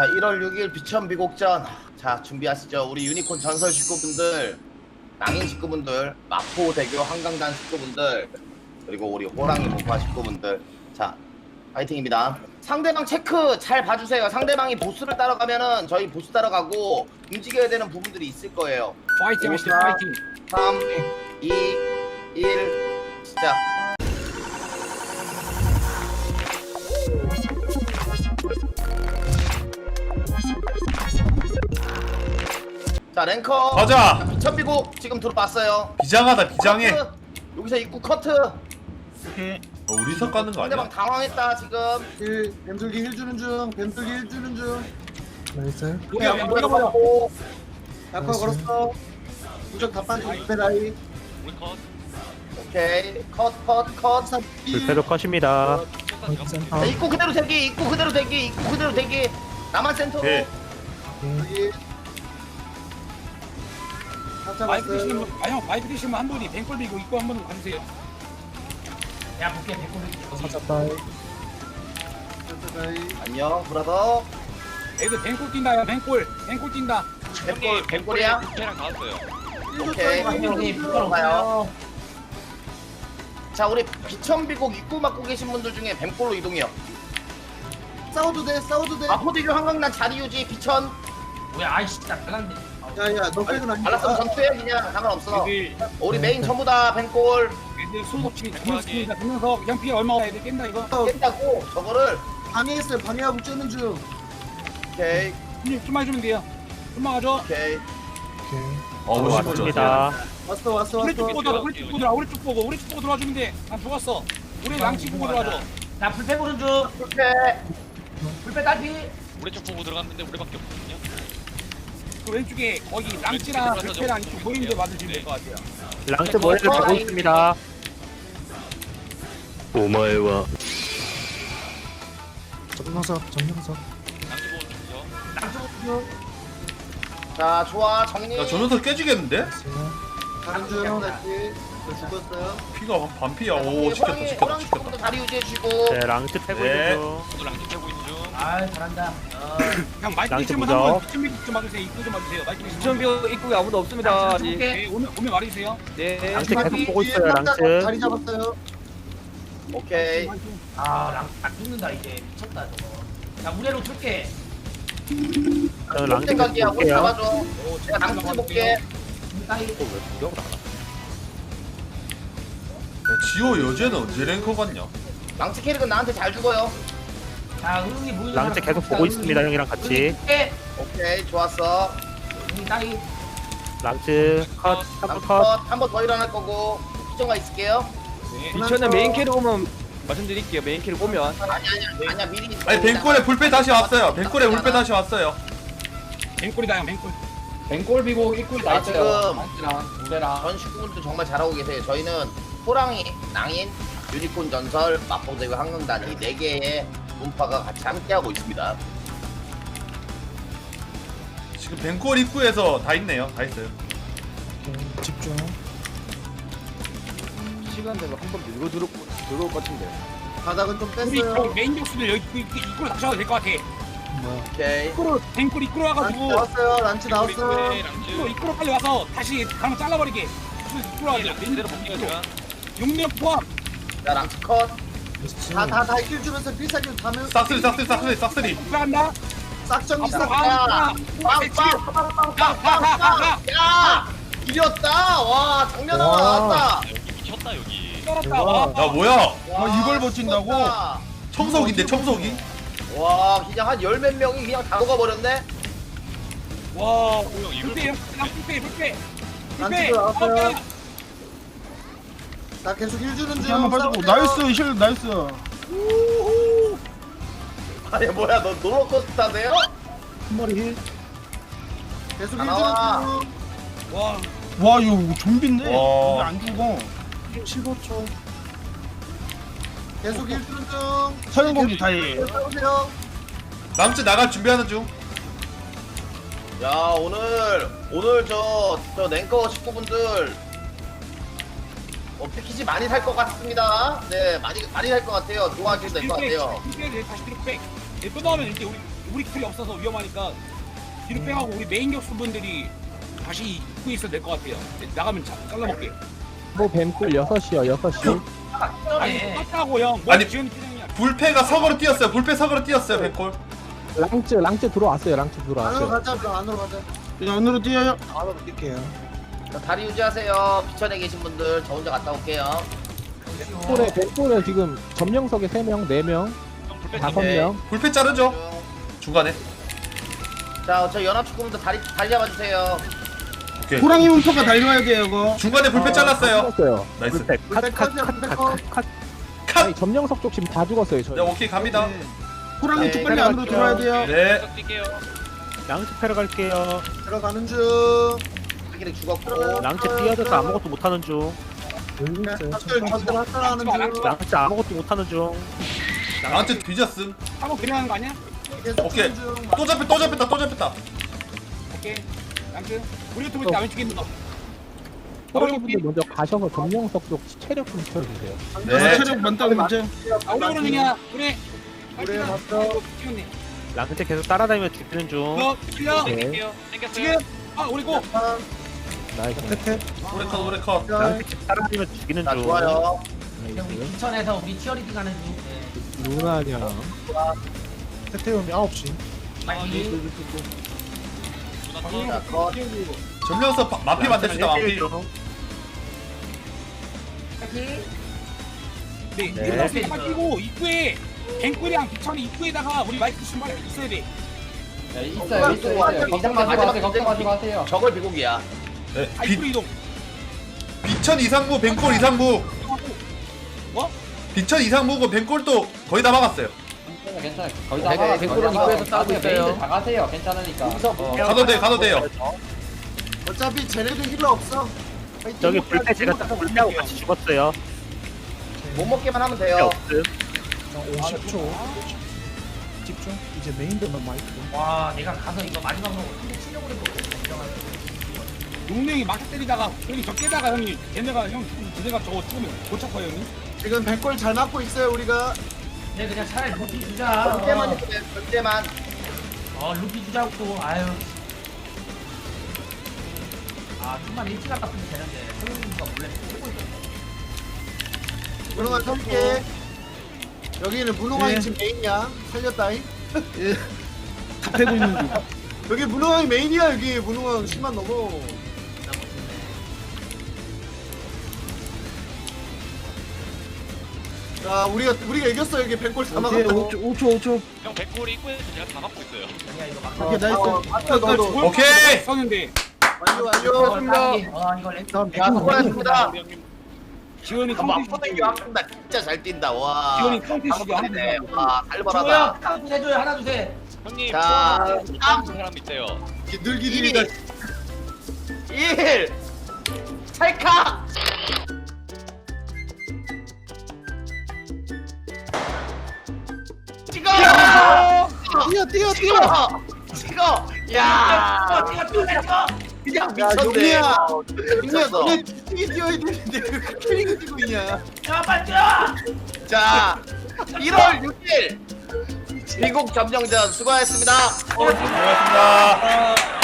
자 1월 6일 비천 비곡전. 자 준비하시죠. 우리 유니콘 전설 식구분들 낭인 식구분들 마포 대교 한강단 식구분들 그리고 우리 호랑이 모파 식구분들. 자 파이팅입니다. 상대방 체크 잘 봐주세요. 상대방이 보스를 따라가면은 저희 보스 따라가고 움직여야 되는 부분들이 있을 거예요. 파이팅 하시죠. 파이팅. 3 2 1 시작 자 랭커 가자. 비천비고 지금 들어봤어요 비장하다 비장해. 커트. 여기서 입구 커트 오케이. 어, 우리서 까는 거 상대방 아니야? 당황했다 지금 힐, 뱀돌기 힐 주는 중. 뱀돌기 힐 주는 중. 나이스 우리 한번 뭐야 먹어보자 먹고 아까 나이스. 걸었어. 무적 다 빠져. 배 라이. 오케이 컷컷컷 자 불패도 컷입니다 센터 입구 그대로 대기 입구 그대로 대기 입구 그대로 대기 나만 센터로 네. 여기. 다 마이크 잡았어요. 드시는 분, 아형 마이크 드시면 한 분이 뱅골 들고 입고 한번 가주세요 야 볼게 뱅골 사자빠이 라이. 안녕 브라더 애들 뱅골 뛴다 야 뱅골 뱅골 뛴다 뱅골 뱅골이야 걔랑 나왔어요. 오케이 가요 자 우리 비천비곡 입구 막고 계신 분들 중에 뱀골로 이동해요 싸워도 돼. 싸워도 돼. 마포대교 한강단 자리 유지 비천 뭐야 아이씨 나 달랐네 야야, 너 빼고 나. 발랐으면 전투해 그냥. 상관없어. 애들 우리 메인 전부 다 뱀골. 애들 소속팀이 김현수입니다 김현석 그냥 피해 얼마 애들 깬다 이거? 깼다고 저거를. 방해했어요. 방해하고 쬐는 중. 오케이. 형님 좀만 해주면 돼요. 좀만 가죠 오케이. 오케이 어, 왔습니다. 왔어, 왔어, 우리 쪽 왔어. 보고 들어 우리 쪽 보고 들어 우리 쪽 보고 우리 쪽 보고 들어와주면 돼 난 죽었어. 우리 랑치 보고 들어와줘. 나 불패 보는 중. 오케이 불패 딸피 우리 쪽 보고 들어갔는데 우리밖에 없거든요. 그 왼쪽에 거기 랑치랑 불패랑 이쪽 보이는데 맞으시면 될 것 같아요 랑스 머리를 보고 있습니다 전명석 전명석 남기 보고 있어. 자 좋아 정리 야 저면서 깨지겠는데? 다시. 저 죽었어요. 피가 반- 반피야. 오 지켰다 지켰다 호랑이 지켰다. 자리 유지해주고 네 랑스 패고 네. 중 저도 랑기 패고 있는 중. 아 잘한다. 마이크 랑치 드시면 보죠. 한번 비천비 좀 봐주세요. 입구 좀 봐주세요. 마이크 드시면 비천비 입구에 아무도 없습니다. 아직. 네, 오면 오면 말해주세요. 네. 랑스 계속 보고 있어요 뒤에 랑스 자리 잡았어요. 오케이. 아랑 죽는다 이제. 미쳤다 저거. 자 무례로 틀게. 저는 랑스 계속 생각이야. 뭘 볼게요. 잡아줘. 내가 낭스 볼게 따이 야, 지호 여제는 언제 랭커 갔냐? 낭스 캐릭은 나한테 잘 죽어요 자 흥이 보이는 랑스 사람 계속. 보고 있습니다 형이랑 같이. 오케이 좋았어. 흥이 따이 랑스 컷 한번 컷. 컷한 번 더 일어날 거고 시정가 있을게요. 비천에 메인 캐릭 오면 말씀드릴게요. 메인 캐릭 오면. 아니 아니야 아니야 미리 아니 뱅골에 불패 다시 왔어요. 뱅골에 불패 다시 왔어요. 뱅골이다 형 뱅골 뱅골 비고 입구에 아, 지금 랑스랑 무례랑. 전 식구분들 정말 잘하고 계세요. 저희는 호랑이 낭인 유니콘 전설 마포대교 한강단 이네 개의 문파가 같이 함께하고 있습니다 지금 뱅골 입구에서 다 있네요. 다 있어요. 오케이 집중 시간대로 한번 밀고 들어 들어올 것 같은데. 바닥은 좀 우리 뺐어요. 저기 메인 격수들 여기 입구- 입구- 입구로 와도 될 것 같아 뭐야 오케이 입구로 뱅골 입구로 란치 와가지고 나왔어요. 란치 나왔어요. 입구로. 입구로 빨리 와서 다시 가면 잘라버리게 입구로 와야 돼 메인 그대로 볼게요 제가. 용량 포함 자 랑스 컷 다다다힐 주면서 필살기 가면 싹쓸이 싹쓸이 싹쓸이 싹쓸이. 들어간다 싹정리 앞으로 싹. 가 빵빵빵빵빵빵빵 야 이겼다 와 장면 하나 와. 나왔다 여기 미쳤다 여기. 떨었다 와 야 뭐야? 와, 이걸 버틴다고? 미쳤다. 청석인데 청석이? 와 그냥 한 열 몇 명이 그냥 다 녹아버렸네 와 형 이걸 불패 불패 불패 란치도 나왔어요. 나 계속 힐 주는 중. 한번 빠지고 나이스 실 나이스 아니 뭐야 너 롤러코스터 타세요? 한 머리 힐 계속 힐 나와. 주는 중. 와 와 이거 좀비인데 와. 이게 안 죽어 15초 계속 힐 주는 중. 서영공기 다이 싸우세요. 남지 나갈 준비하는 중. 야 오늘 오늘 저저 랭커 식구분들 어, 패키지 많이 살 것 같습니다. 네 많이 많이 살 것 같아요. 좋아하시면 될것 같아요. 불패 다시 뒤로 백또 나오면 이제 우리 우리 쿨이 없어서 위험하니까 뒤로 빼가고 우리 메인 격수분들이 다시 입고 있어도 될것 같아요. 나가면 자, 잘라먹게. 뭐 뱀꿀 6시요 6시 아니 네. 떴다고 형. 뭐 아니, 지원. 불패가 서거로 뛰었어요 불패 서거로 뛰었어요 백골 랑쯔 랑쯔 들어왔어요 랑쯔 안으로 들어왔어요 가자 그 안으로 가자 자, 안으로 뛰어요. 바로 뛸게요 자, 다리 유지하세요. 비천에 계신 분들 저 혼자 갔다 올게요. 뱀꿀에 뱀꿀에 지금 점령석에 3명 4명 불패 5명. 불패 자르죠? 중간에. 자, 저 연합 축구분들 다리 다리 잡아주세요. 오케이. 호랑이 문포가 달려야 돼요, 이거. 중간에 불패 잘랐어요. 죽었어요. 나이스. 컷컷컷컷 컷. 아니 점령석 쪽 지금 다 죽었어요 저희. 자 오케이 갑니다. 호랑이 네, 쪽 빨리 안으로 들어와야 돼요. 네. 뛸게요. 랑쯔 패러 갈게요. 들어가는 중. 하 기를 죽었고. 랑체 뛰어져서 아무것도 못하는 중 탑들 전들 하차하는 중 랑쯔 아무것도 못하는 중 나한테 뒤졌음 하고 그냥 하는 거 아니야? 계속 오케이. 중. 또 잡혔 또 잡혔다 또 잡혔다 오케이. 랑크. 우리 유튜브 나 왼쪽에 있는 거. 호랑이분들 먼저 가셔서 점령석 쪽 체력 좀 채워주세요 네 체력 많다고 문제. 아, 우리 오는 중이야. 그래. 맞다. 찍었네. 랑쯔 계속 따라다니며 죽이는 중 너 틀려. 네. 땡겼어요. 지금. 아, 우리 고. 나이스 오래 컷 오래 컷 따라다니며 죽이는 자, 좋아요. 우리 인천에서 우리 치어리딩 하는 중. 네. 루나냥 태태형이 9시 빨리. 자, 컷. 점령서 바- 마피 만듭시다 마피 빨리. 네. 네. 네. 끼고 입구에 뱅꿀이랑 비천이 입구에다가 우리 마이크 신발 있어야 돼. 있어요, 있어요. 걱정하지 마세요. 걱정하지 마세요. 저걸 비공이야. 네, 아, 비, 이동. 비천 이상무 뱅골 이상무 뭐? 비천 이상무고 뱅골도 거의 다 막았어요. 거의 다 막았어요. 뱅꿀은 입구에서 싸우고 있어요. 가도 돼 가도 돼요. 어차피 쟤네들 힐러 없어. 저기 불패 제가 딱 불패하고 같이 죽었어요. 못 먹기만 하면 돼요. 50초 집중. 이제 메인들만 마이크. 와 내가 가서 이거 마지막 으로 한대 치려고 그래도 용맹이 막 때리다가 형이 저 깨다가 형이 걔네가 형 걔네가 저거 죽으면 고착화 형이. 지금 백골 잘 맞고 있어요 우리가 내 그냥 차라리 루피 주자 절대만 있어요. 절대만. 어 루피 주자고 또 아유 아 좀만 일찍 갔으면 되는데 소영이가 몰래 보고 있었네 문홍아 털게 여기는 문홍아이 예. 지금 메인이야 살렸다잉 다 패고 있는 중. 여기 문홍아이 메인이야 여기 문홍아 10만 넘어 자 우리가 우리가 이겼어 여기 백골 다 오케이, 막았어 5초, 5초, 5초. 형 백골 입구에서 제가 다 막고 있어요. 아니야 이거 막 오케이, 나이스. 어, 맞다 너도 오케이. 썼는데 완료 완료 어 이거 렌 야, 수고하셨습니다. 우리 형님 지원이 한번 포대기 한다 진짜 잘 뛴다. 와. 지원이 카운트 시기 하나 네. 더. 와, 살벌하다. 카운트 해줘요 하나 둘셋 형님 자, 참 사람 있어요. 늘기들이다 1 찰칵 뛰어 뛰어 뛰어! 찍어. 찍어! 야! 찍어 찍어 찍어 찍어 그냥 야 미쳤네. 어, 용이야 미쳤어. 너네 뒤에 뛰어야 되는데 왜 캐릭을 뛰고 있냐? 야 빨리 뛰어! 자 1월 6일 미국 점령전 수고하셨습니다. 고맙습니다